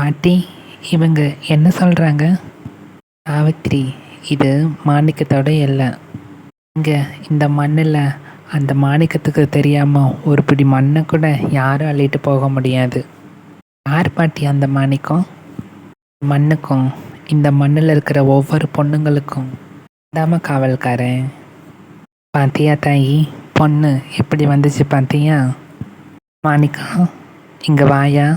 பாட்டி இவங்க என்ன சொல்கிறாங்க சாவித்திரி இது மாணிக்கத்தோட இல்லை இங்கே இந்த மண்ணில் அந்த மாணிக்கத்துக்கு தெரியாமல் ஒரு பிடி மண்ணை கூட யாரும் அள்ளிட்டு போக முடியாது. யார் பாட்டி அந்த மாணிக்கம்? மண்ணுக்கும் இந்த மண்ணில் இருக்கிற ஒவ்வொரு பொண்ணுங்களுக்கும். தாம காவல்காரன். பாத்தியா தாயி பொண்ணு எப்படி வந்துச்சு பாத்தியா? மாணிக்கம் இங்கே வாயா.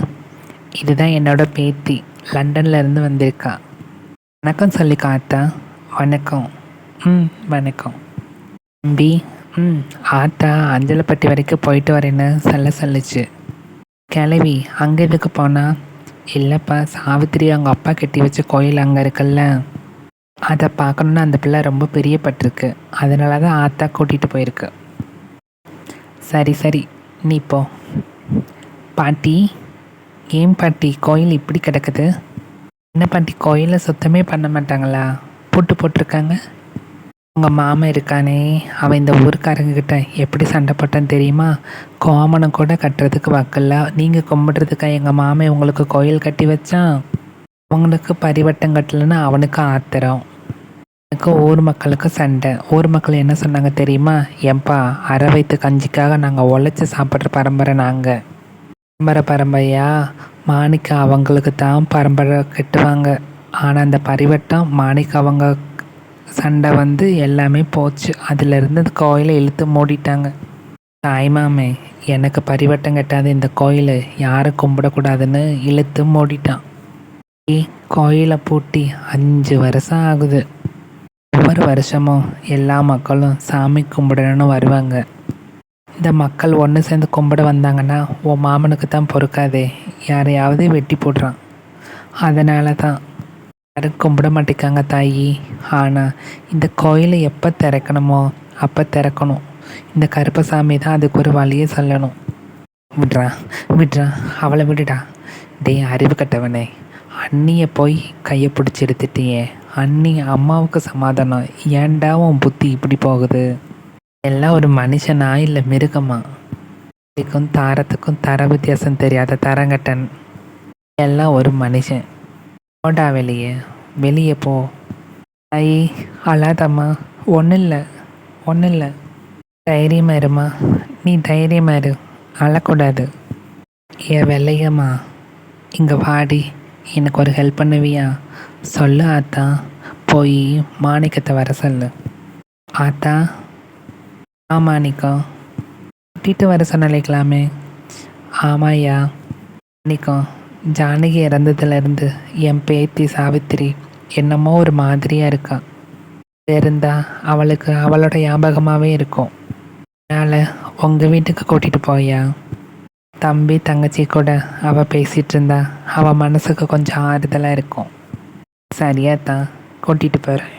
இதுதான் என்னோட பேத்தி. லண்டன்ல இருந்து வந்திருக்கா. வணக்கம் சொல்லி காத்தா. வணக்கம். ம் வணக்கம். தம்பி ம் ஆத்தா அஞ்சலப்பட்டி வரைக்கும் போயிட்டு வரேன்னு சொல்ல சொல்லுச்சு. கிளவி அங்கே எதுக்கு போனா? இல்லைப்பா சாவித்திரி அவங்க அப்பா கட்டி வச்ச கோயில் அங்கே இருக்குல்ல. அதை பார்க்கணுன்னு அந்த பிள்ளை ரொம்ப பிரியப்பட்டிருக்கு. அதனால தான் ஆத்தா கூட்டிகிட்டு போயிருக்கு. சரி சரி நீ போ. பாட்டி ஏன் பாட்டி கோயில் இப்படி கிடக்குது? என்ன பாட்டி கோயிலை சுத்தமே பண்ண மாட்டாங்களா? பூட்டு போட்டிருக்காங்க. உங்கள் மாமன் இருக்கானே அவன் இந்த ஊருக்காரங்கக்கிட்ட எப்படி சண்டை போட்டான்னு தெரியுமா? கோமணம் கூட கட்டுறதுக்கு வக்கல்ல. நீங்கள் கும்பிட்றதுக்கா எங்கள் மாமன் உங்களுக்கு கோயில் கட்டி வச்சான்? உங்களுக்கு பரிவட்டம் கட்டலைன்னா அவனுக்கு ஆத்திரம். எனக்கு ஊர் மக்களுக்கு சண்டை. ஊர் மக்கள் என்ன சொன்னாங்க தெரியுமா? ஏன்பா அரை வயிற்று கஞ்சிக்காக நாங்கள் உழைச்சி சாப்பிட்ற பரம்பரை நாங்கள் பரம்பரை பரம்பரையா மாணிக்க அவங்களுக்கு தான் பரம்பரை கட்டுவாங்க. ஆனால் அந்த பரிவட்டம் மாணிக்க அவங்க சண்டை வந்து எல்லாமே போச்சு. அதிலிருந்து அந்த கோயிலை இழுத்து மூடிட்டாங்க. தாய்மாமே எனக்கு பரிவட்டம் கட்டாத இந்த கோயிலை யாரும் கும்பிடக்கூடாதுன்னு இழுத்து மூடிட்டான். கோயிலை பூட்டி அஞ்சு வருஷம் ஆகுது. ஒவ்வொரு வருஷமும் எல்லா மக்களும் சாமி கும்பிடணும்னு வருவாங்க. இந்த மக்கள் ஒன்று சேர்ந்து கும்பிட வந்தாங்கன்னா உன் மாமனுக்கு தான் பொறுக்காதே. யாரையாவது வெட்டி போடுறான். அதனால தான் யாரும் கும்பிட மாட்டேங்காங்க தாயி. ஆனால் இந்த கோயிலை எப்போ திறக்கணுமோ அப்போ திறக்கணும். இந்த கருப்பசாமி தான் அதுக்கு ஒரு வழியை சொல்லணும். விடுறா விடுறா. அவளை விடுடா. டே அறிவு கட்டவனே. அண்ணியை போய் கையை பிடிச்சி எடுத்துட்டியே. அண்ணி அம்மாவுக்கு சமாதானம். ஏன்டா உன் புத்தி இப்படி போகுது? எல்லாம் ஒரு மனுஷனா இல்லை மிருகமா? இதுக்கும் தாரத்துக்கும் தர வித்தியாசம் தெரியாத தரங்கட்டன். எல்லாம் ஒரு மனுஷன். போடா வெளியே. வெளியே போ. ஐ அழாதம்மா. ஒன்றும் இல்லை. ஒன்றும் இல்லை. தைரியமாக இருமா? நீ தைரியமாக இரு. அழக்கூடாது. ஏன் வெள்ளையம்மா. இங்கே வாடி. எனக்கு ஒரு ஹெல்ப் பண்ணுவியா? சொல்லு ஆத்தா. போய் மாணிக்கத்தை வர சொல்லு. ஆத்தா ஆமாம் மாணிக்கம் கூட்டிகிட்டு வர சொன்னலைக்கலாமே. ஆமாய்யா. மாணிக்கம் ஜானகி இறந்ததுலேருந்து என் பேத்தி சாவித்திரி என்னமோ ஒரு மாதிரியாக இருக்கா. இருந்தா அவளுக்கு அவளோட ஞாபகமாகவே இருக்கும். அதனால் உங்கள் வீட்டுக்கு கூட்டிகிட்டு போயா தம்பி தங்கச்சி கூட அவள் பேசிகிட்டு இருந்தா அவள் மனசுக்கு கொஞ்சம் ஆறுதலாக இருக்கும். சரியா தான் கூட்டிகிட்டு போகிறேன்